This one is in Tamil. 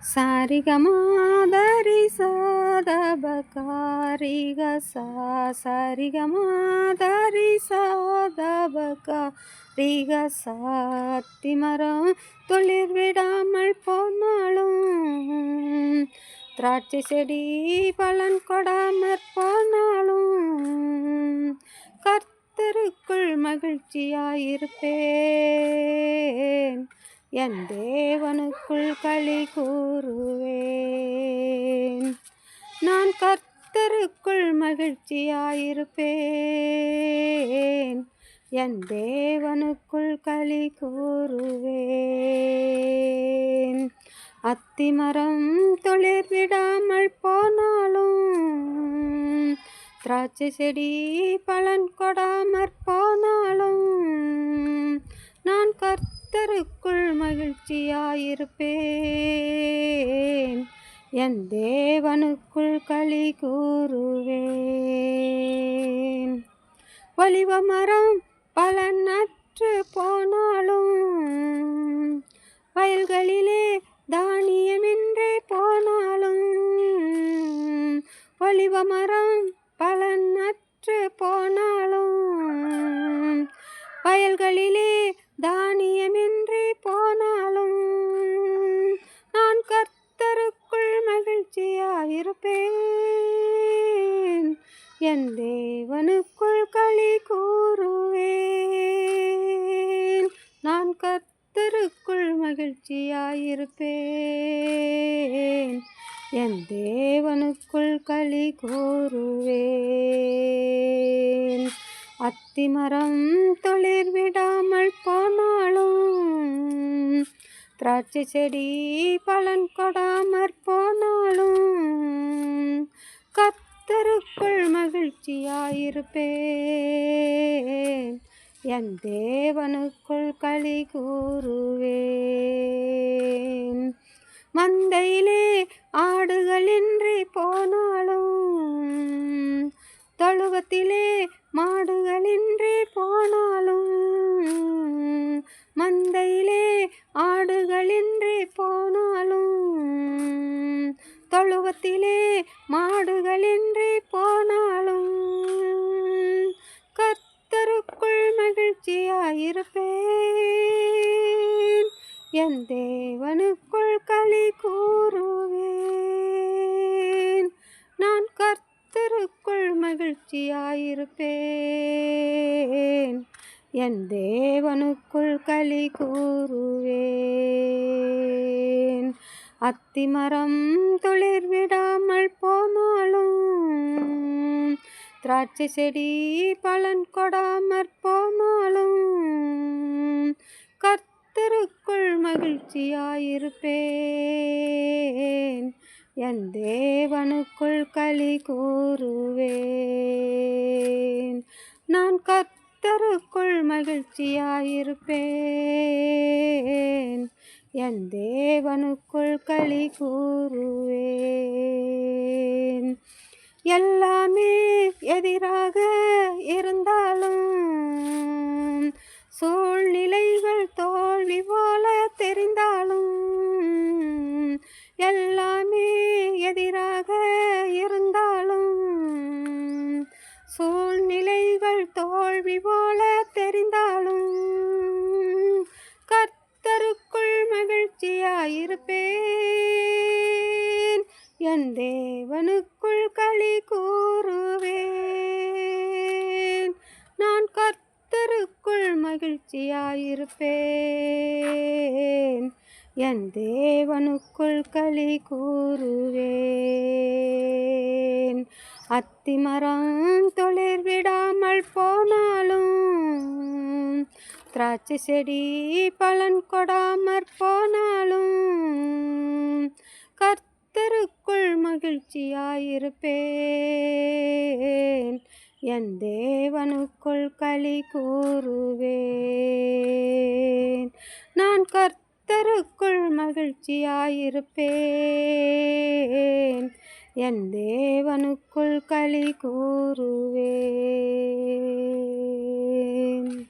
சரிகமாதரி சாதபகாரிக சா சரிகமாதரி சாதபகாரிக சாத்தி துளிர் விடாமல் போனாலும் திராட்சை செடி பலன் கொடாமற் போனாலும் கர்த்தருக்குள் மகிழ்ச்சியாயிருப்பேன். என் தேவனுக்குள் களி கூறுவேன். நான் கர்த்தருக்குள் மகிழ்ச்சியாயிருப்பேன். என் தேவனுக்குள் களி கூறுவேன். அத்திமரம் தொழில் விடாமல் போனாலும் திராட்சை செடி பலன் கொடாமற் போனாலும் கர்த்தருக்குள் மகிழ்ச்சியாயிருப்பேன். என் தேவனுக்குள் களி கூறுவேன். ஒலிவ மரம் பலனற்று போனாலும் வயல்களிலே தானியமின்றி போனாலும் ஒலிவ மரம் பலனற்று போனாலும் வயல்களிலே என் தேவனுக்குள் களி கூறுவேன். நான் கத்தருக்குள் மகிழ்ச்சியாயிருப்பேன். என் தேவனுக்குள் களி கூறுவேன். அத்திமரம் தொழில் விடாமல் போனாலும் திராட்சை செடி பலன் கொடாமற் போனாலும் கத் கர்த்தருக்குள் மகிழ்ச்சியாயிருப்பேன். என் தேவனுக்குள் களி கூறுவேன். மந்தையிலே ஆடுகளின்றி போன தொழுவத்திலே மாடுகளின்றி போனாலும் மந்தையிலே ஆடுகளின்றி போனாலும் தொழுவத்திலே மாடுகளின்றி போனாலும் கர்த்தருக்குள் இருப்பேன் என் தேவனுக்குள் களி கூறுவேன். நான் கர்த்தருக்குள் மகிழ்ச்சியாயிருப்பேன். என் தேவனுக்குள் களி கூறுவேன். அத்திமரம் துளிர் விடாமல் போனாலும் திராட்சை செடி பலன் கொடாமற் போனாலும் கர்த்தருக்குள் மகிழ்ச்சியாயிருப்பேன். என் தேவனுக்குள் களி கூறுவேன். நான் கர்த்தருக்குள் மகிழ்ச்சியாயிருப்பேன். என் தேவனுக்குள் களி கூறுவேன். எல்லாமே எதிராக இருந்தாலும் சூழ்நிலைகள் தோல்வி போல தெரிந்தாலும் எல்லாமே எதிராக இருந்தாலும் சூழ்நிலைகள் தோல்வி போல தெரிந்தாலும் கர்த்தருக்குள் மகிழ்ச்சியாயிருப்பேன். என் தேவனுக்குள் களி கூறுவேன். நான் கர்த்தருக்குள் மகிழ்ச்சியாயிருப்பேன். என் தேவனுக்குள் களி கூறுவேன். அத்திமரம் தொழில் விடாமல் போனாலும் திராட்சை செடி பலன் கொடாமற் போனாலும் கர்த்தருக்குள் மகிழ்ச்சியாயிருப்பேன். என் தேவனுக்குள் களி கூறுவேன். நான் கர்த்தருக்குள் மகிழ்ச்சியாயிருப்பேன். என் தேவனுக்குள் களி கூறுவேன்.